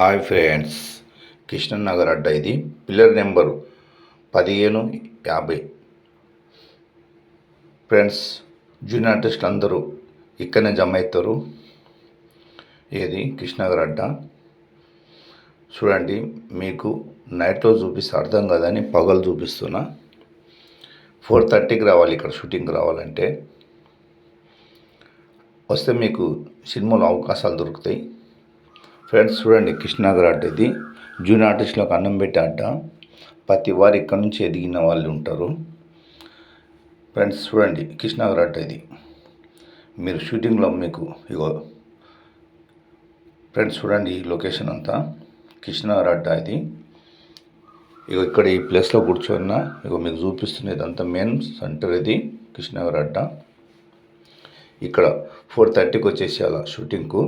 Hi friends Krishnanagar అడ్డ ఇది. Pillar number పదిహేను యాభై. ఫ్రెండ్స్ జూనియర్ ఆర్టిస్టులు అందరూ ఇక్కడనే జమ అవుతారు. ఏది? కృష్ణనగర్ అడ్డ. చూడండి మీకు నైట్లో చూపిస్తే అర్థం కాదని పగలు చూపిస్తున్నా. ఫోర్ థర్టీకి రావాలి ఇక్కడ షూటింగ్ రావాలంటే. వస్తే మీకు సినిమాలో అవకాశాలు దొరుకుతాయి. ఫ్రెండ్స్ చూడండి కృష్ణాగర్ అడ్డ ఇది జూనియర్ ఆర్టిస్టులకు అన్నం పెట్టే ఆట ప్రతి వారు ఇక్కడ నుంచి ఎదిగిన వాళ్ళు ఉంటారు. ఫ్రెండ్స్ చూడండి కృష్ణాగర్ అడ్డ ఇది మీరు షూటింగ్లో మీకు ఇగో ఫ్రెండ్స్ చూడండి ఈ లొకేషన్ అంతా. కృష్ణనగర్ అడ్డ ఇది. ఇగో ఇక్కడ ఈ ప్లేస్లో కూర్చున్న ఇగో మీకు చూపిస్తున్న ఇదంతా మెయిన్ సెంటర్ ఇది కృష్ణాగర్ అడ్డ ఇక్కడ ఫోర్ థర్టీకి వచ్చేసి అలా షూటింగ్కు.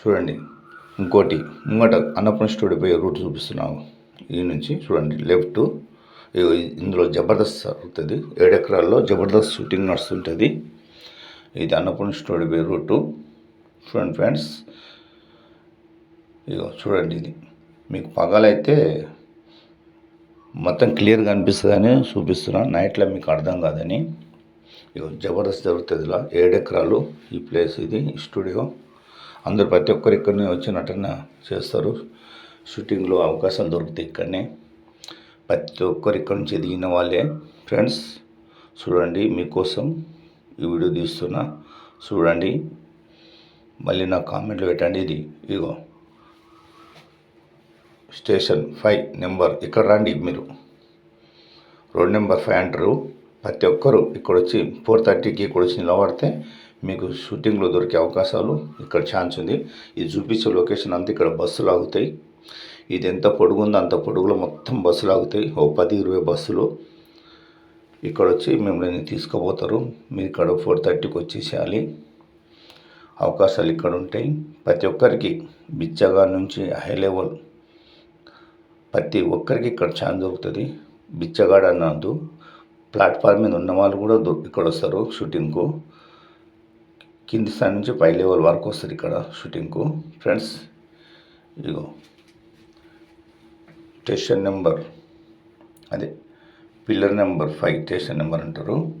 చూడండి ఇంకోటి ముంగట అన్నపూర్ణ స్టూడియో పోయే రూట్ చూపిస్తున్నాము. ఈ నుంచి చూడండి లెఫ్ట్ ఇగో ఇందులో జబర్దస్త్ జరుగుతుంది. ఏడు ఎకరాల్లో జబర్దస్త్ షూటింగ్ నడుస్తుంటుంది. ఇది అన్నపూర్ణ స్టూడియో పోయే రూటు. చూడండి ఫ్రెండ్స్ ఇగో చూడండి ఇది. మీకు పగలైతే మొత్తం క్లియర్గా అనిపిస్తుందని చూపిస్తున్నా. నైట్లో మీకు అర్థం కాదని. ఇగో జబర్దస్త్ జరుగుతుంది ఇలా. ఏడెకరాలు ఈ ప్లేస్ ఇది స్టూడియో. అందరు ప్రతి ఒక్కరు ఇక్కడనే వచ్చి నటన చేస్తారు. షూటింగ్లో అవకాశం దొరుకుతాయి ఇక్కడనే. ప్రతి ఒక్కరు ఇక్కడ నుంచి ఎదిగిన వాళ్ళే. ఫ్రెండ్స్ చూడండి మీకోసం ఈ వీడియో తీస్తున్నా. చూడండి మళ్ళీ నా కామెంట్లు పెట్టండి. ఇది ఇగో స్టేషన్ ఫైవ్ నెంబర్. ఇక్కడ రండి మీరు. రోడ్ నెంబర్ ఫైవ్ అంటారు. ప్రతి ఒక్కరు ఇక్కడ వచ్చి ఫోర్ థర్టీకి ఇక్కడ వచ్చి నిలబడితే మీకు షూటింగ్లో దొరికే అవకాశాలు ఇక్కడ ఛాన్స్ ఉంది. ఇది చూపించే లొకేషన్ అంతా ఇక్కడ బస్సులు ఆగుతాయి. ఇది ఎంత పొడుగుందో అంత పొడుగులో మొత్తం బస్సులు ఆగుతాయి. ఓ పది ఇరవై బస్సులు. ఇక్కడ వచ్చి మిమ్మల్ని తీసుకుపోతారు. మీరు ఇక్కడ ఫోర్ థర్టీకి వచ్చేసేయాలి. అవకాశాలు ఇక్కడ ఉంటాయి. ప్రతి ఒక్కరికి బిచ్చగా నుంచి హై లెవెల్ ప్రతి ఒక్కరికి ఇక్కడ ఛాన్స్ దొరుకుతుంది. బిచ్చగాడు అన్నది ప్లాట్ఫామ్ మీద ఉన్న వాళ్ళు కూడా ఇక్కడ వస్తారు షూటింగ్కు కింది స్థాయి నుంచి పై లెవెల్ వరకు వస్తుంది ఇక్కడ షూటింగ్కు. ఫ్రెండ్స్ ఇదిగో. స్టేషన్ నెంబర్ అదే pillar number five station number అంటారు.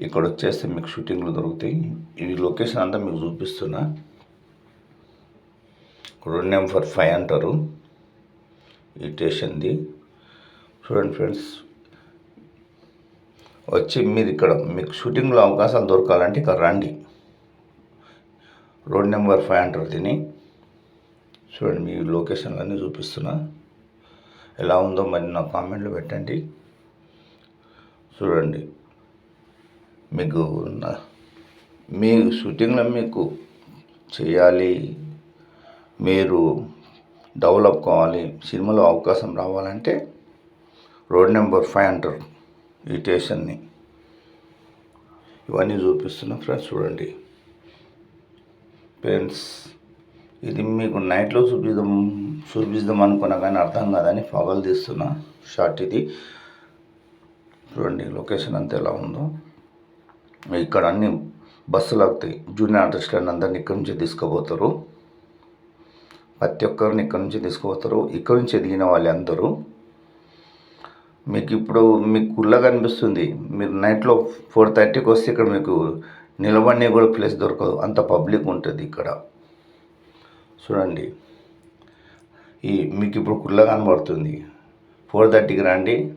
ఇక్కడ వచ్చేస్తే మీకు షూటింగ్లు దొరుకుతాయి. ఈ లొకేషన్ అంతా మీకు చూపిస్తున్నా. రోడ్ నెంబర్ ఫైవ్ అంటారు ఈ స్టేషన్ది. చూడండి ఫ్రెండ్స్. వచ్చి మీరు ఇక్కడ మీకు షూటింగ్లో అవకాశాలు దొరకాలంటే ఇక్కడ రండి. రోడ్ నెంబర్ ఫైవ్ అంటారు తిని చూడండి మీ లొకేషన్లన్నీ చూపిస్తున్నా. ఎలా ఉందో మరి నా కామెంట్లో పెట్టండి. చూడండి మీకు మీ షూటింగ్లో మీకు చేయాలి మీరు డెవలప్ కావాలి సినిమాలో అవకాశం రావాలంటే రోడ్ నెంబర్ ఫైవ్ అంటారు ఈ స్టేషన్ని. ఇవన్నీ చూపిస్తున్నా ఫ్రెండ్స్ చూడండి. ఫ్రెండ్స్ ఇది మీకు నైట్లో చూపిద్దాం చూపిద్దాం అనుకున్నా కానీ అర్థం కాదని పగలు తీస్తున్నా. షార్ట్ ఇది. చూడండి లొకేషన్ అంతా ఎలా ఉందో. ఇక్కడ అన్ని బస్సులు ఆగుతాయి. జూనియర్ ఆర్టిస్టులను అందరిని ఇక్కడి నుంచి తీసుకుపోతారు. ప్రతి ఒక్కరిని ఇక్కడి నుంచి తీసుకుపోతారు. ఇక్కడ నుంచి ఎదిగిన వాళ్ళు అందరూ మీకు ఇప్పుడు మీకు కుళ్ళగా అనిపిస్తుంది మీరు నైట్లో ఫోర్ థర్టీకి వస్తే ఇక్కడ మీకు నిలబడే కూడా ప్లేస్ దొరకదు. అంత పబ్లిక్ ఉంటుంది ఇక్కడ. చూడండి. ఈ మీకు ఇప్పుడు కుళ్ళగా కనబడుతుంది. ఫోర్ థర్టీకి రండి.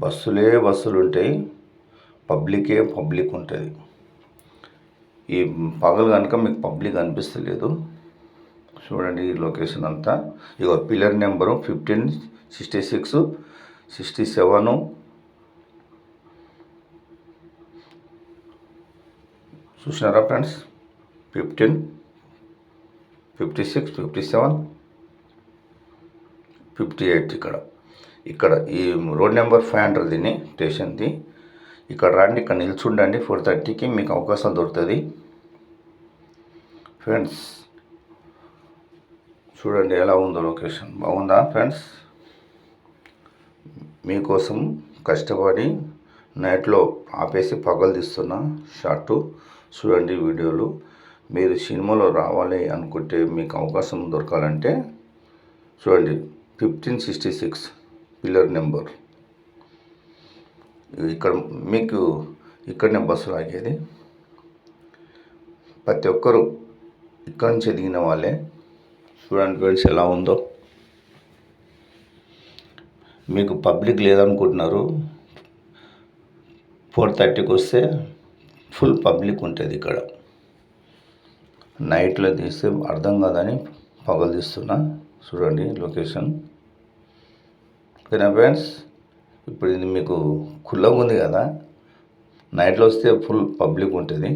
బస్సులే బస్సులు ఉంటాయి. పబ్లికే పబ్లిక్ ఉంటుంది. ఈ పగలు కనుక మీకు పబ్లిక్ అనిపిస్తలేదు. చూడండి ఈ లొకేషన్ అంతా. ఇక pillar number fifteen sixty six sixty seven చూసినారా friends? Fifteen fifty six fifty seven fifty eight ఇక్కడ. ఇక్కడ ఈ రోడ్ నెంబర్ ఫైవ్ హండ్రెడ్ దీన్ని స్టేషన్ది ఇక్కడ రండి ఇక్కడ నిల్చుండండి. ఫోర్ థర్టీకి మీకు అవకాశం దొరుకుతుంది. ఫ్రెండ్స్ చూడండి ఎలా ఉందో లొకేషన్ బాగుందా ఫ్రెండ్స్? మీకోసం కష్టపడి నైట్లో ఆపేసి పగలు తీస్తున్న షార్ట్. చూడండి వీడియోలు. మీరు సినిమాలో రావాలి అనుకుంటే మీకు అవకాశం దొరకాలంటే చూడండి fifteen sixty six pillar number ఇక్కడ మీకు ఇక్కడనే బస్సు ఆగేది ప్రతి ఒక్కరు ఇక్కడ నుంచి దిగిన వాళ్ళే. చూడండి ఫ్రెండ్స్ ఎలా ఉందో. మీకు పబ్లిక్ లేదనుకుంటున్నారు. ఫోర్ థర్టీకి వస్తే ఫుల్ పబ్లిక్ ఉంటుంది ఇక్కడ. నైట్లో తీస్తే అర్థం కాదని పగలు తీస్తున్నా. చూడండి లొకేషన్. ఓకేనా ఫ్రెండ్స్? ఇప్పుడు ఇది మీకు కుల్లగా ఉంది కదా. నైట్లో వస్తే ఫుల్ పబ్లిక్ ఉంటుంది.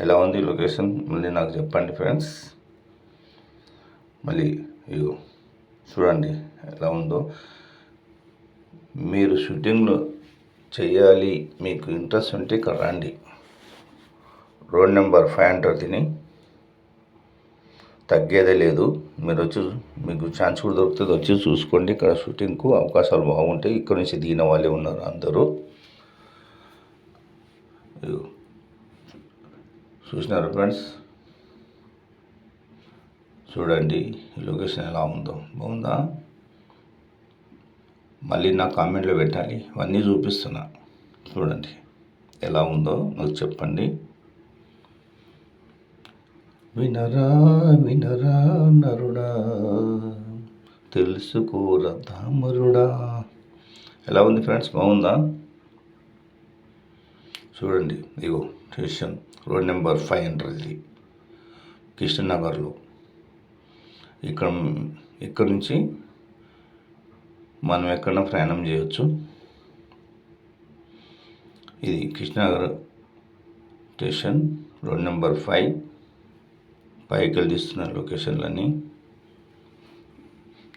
ఎలా ఉంది లొకేషన్? మళ్ళీ నాకు చెప్పండి ఫ్రెండ్స్. మళ్ళీ చూడండి ఎలా ఉందో. మీరు షూటింగ్లో చేయాలి. మీకు ఇంట్రెస్ట్ ఉంటే ఇక్కడ రండి. రోడ్ నెంబర్ ఫైవ్ హండ్రెడ్ తిని తగ్గేదే లేదు. మీరు వచ్చి మీకు ఛాన్స్ కూడా దొరుకుతుంది. వచ్చి చూసుకోండి. ఇక్కడ షూటింగ్కు అవకాశాలు బాగుంటాయి ఇక్కడ నుంచి దిగిన వాళ్ళే ఉన్నారు అందరూ. చూసినారు ఫ్రెండ్స్? చూడండి. లొకేషన్ ఎలా ఉందో. బాగుందా? మళ్ళీ నా కామెంట్లో పెట్టాలి. ఇవన్నీ చూపిస్తున్నా. చూడండి. ఎలా ఉందో నాకు చెప్పండి. వినరా వినరా నరుడా. తెలుసుకోరా మరుడా ఎలా ఉంది ఫ్రెండ్స్? బాగుందా? చూడండి. ఇగో స్టేషన్ రోడ్ నెంబర్ ఫైవ్ హండ్రెడ్ది కృష్ణనగర్లో. ఇక్కడ ఇక్కడ నుంచి మనం ఎక్కడైనా ప్రయాణం చేయవచ్చు ఇది Krishnanagar station road number five. పైకి తీస్తున్న లొకేషన్లన్నీ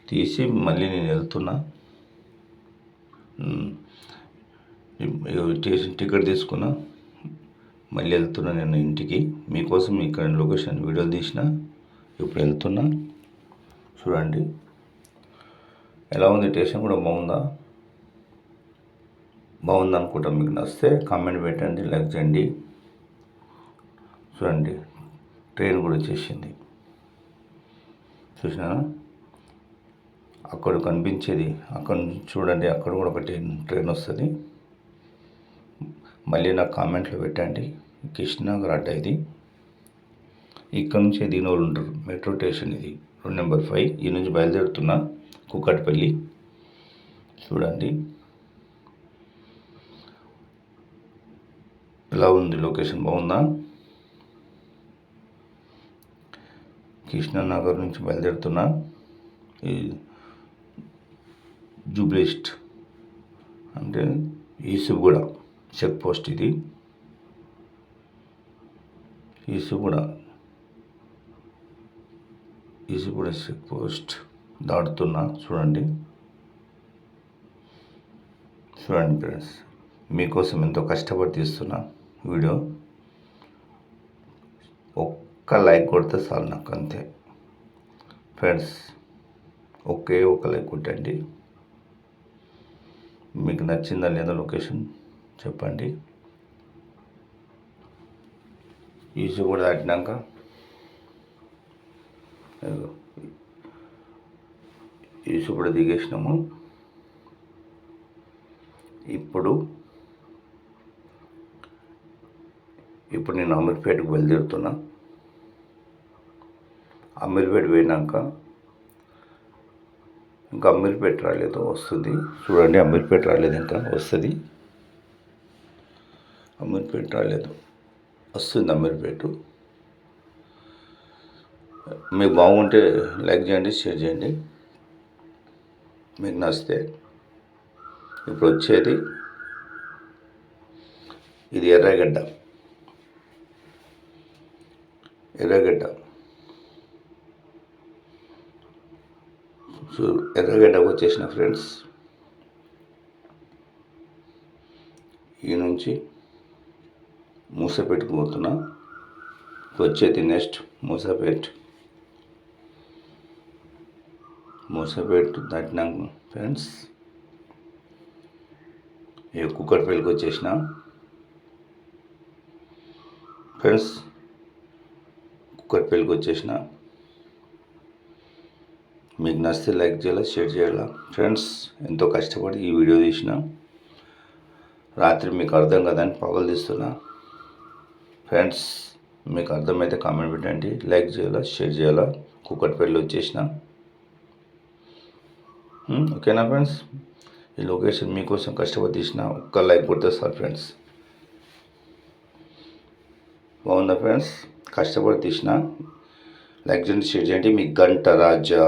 తీసి మళ్ళీ నేను వెళ్తున్నా. స్టేషన్ టికెట్ తీసుకున్నా. మళ్ళీ వెళ్తున్నా నేను ఇంటికి. మీకోసం ఇక్కడ లొకేషన్ వీడియోలు తీసిన. ఇప్పుడు వెళ్తున్నా. చూడండి. ఎలా ఉంది? స్టేషన్ కూడా బాగుందా? బాగుంది అనుకుంటా మీకు నచ్చితే కామెంట్ పెట్టండి లైక్ చేయండి. చూడండి ట్రైన్ కూడా వచ్చేసింది. చూసినా? అక్కడ కనిపించేది అక్కడ చూడండి అక్కడ కూడా ఒక ట్రైన్ ట్రైన్ వస్తుంది. మళ్ళీ నాకు కామెంట్లో పెట్టండి. కృష్ణనగర్ అడ్డ ఇది. ఇక్కడ నుంచి దిగిన వాళ్ళు ఉంటారు. మెట్రో స్టేషన్ ఇది. రెండు నెంబర్ ఫైవ్. ఈ నుంచి బయలుదేరుతున్నా. కుక్కటిపల్లి. చూడండి. ఎలా ఉంది లొకేషన్? బాగుందా? కృష్ణానగర్ నుంచి బయలుదేరుతున్నా. ఈ జూబ్లిస్ట్ అంటే ఈసుగూడ చెక్ పోస్ట్ ఇది. Isuguda Isuguda check post. దాటుతున్నా. చూడండి. చూడండి ఫ్రెండ్స్ మీకోసం ఎంతో కష్టపడి తీస్తున్నా వీడియో. ఒక్క లైక్ కొడితే చాలు నాకు అంతే ఫ్రెండ్స్ ఒకే ఒక లైక్ కొట్టండి. మీకు నచ్చిందా లేదా లొకేషన్ చెప్పండి. ఈజీ కూడా దాటినాక. ఇదిగో. కూడా దిగేసినాము. ఇప్పుడు ఇప్పుడు నేను అమీర్పేటకు బయలుదేరుతున్నా. అమీర్పేట పోయినాక ఇంకా అమీర్పేట రాలేదు వస్తుంది. చూడండి అమీర్పేట రాలేదు ఇంకా వస్తుంది. అమీర్పేట రాలేదు వస్తుంది అమీర్పేట. మీకు బాగుంటే లైక్ చేయండి షేర్ చేయండి. మీకు నచ్చితే ఇప్పుడు వచ్చేది ఇది ఎర్రగడ్డ. ఎర్రగడ్డ. సో ఎర్రగడ్డకు వచ్చేసిన ఫ్రెండ్స్. ఈ నుంచి మూసపేటకు పోతున్నా వచ్చేది నెక్స్ట్ మూసపేట్ మూసపెట్టు దాటినాక ఫ్రెండ్స్. ఈ కుక్కట్పల్లికి వచ్చేసిన. ఫ్రెండ్స్ కుక్కట్పల్లికి వచ్చేసిన. మీకు నచ్చితే లైక్ చేయాలా షేర్ చేయాలా? ఫ్రెండ్స్ ఎంతో కష్టపడి ఈ వీడియో తీసిన. రాత్రి మీకు అర్థం కదని పగలు తీస్తున్నా. ఫ్రెండ్స్ మీకు అర్థమైతే కామెంట్ పెట్టండి. లైక్ చేయాలా షేర్ చేయాలా? కుక్కట్పల్లి వచ్చేసిన వచ్చేసినా. Hmm, ఓకేనా ఫ్రెండ్స్ ఈ లొకేషన్ మీకోసం కష్టపడి తీసిన ఒక్క లైక్ కొడితే సార్ ఫ్రెండ్స్ బాగుందా ఫ్రెండ్స్ కష్టపడి తీసిన లైక్ చేయండి షేర్ చేయండి. మీ గంట రాజా.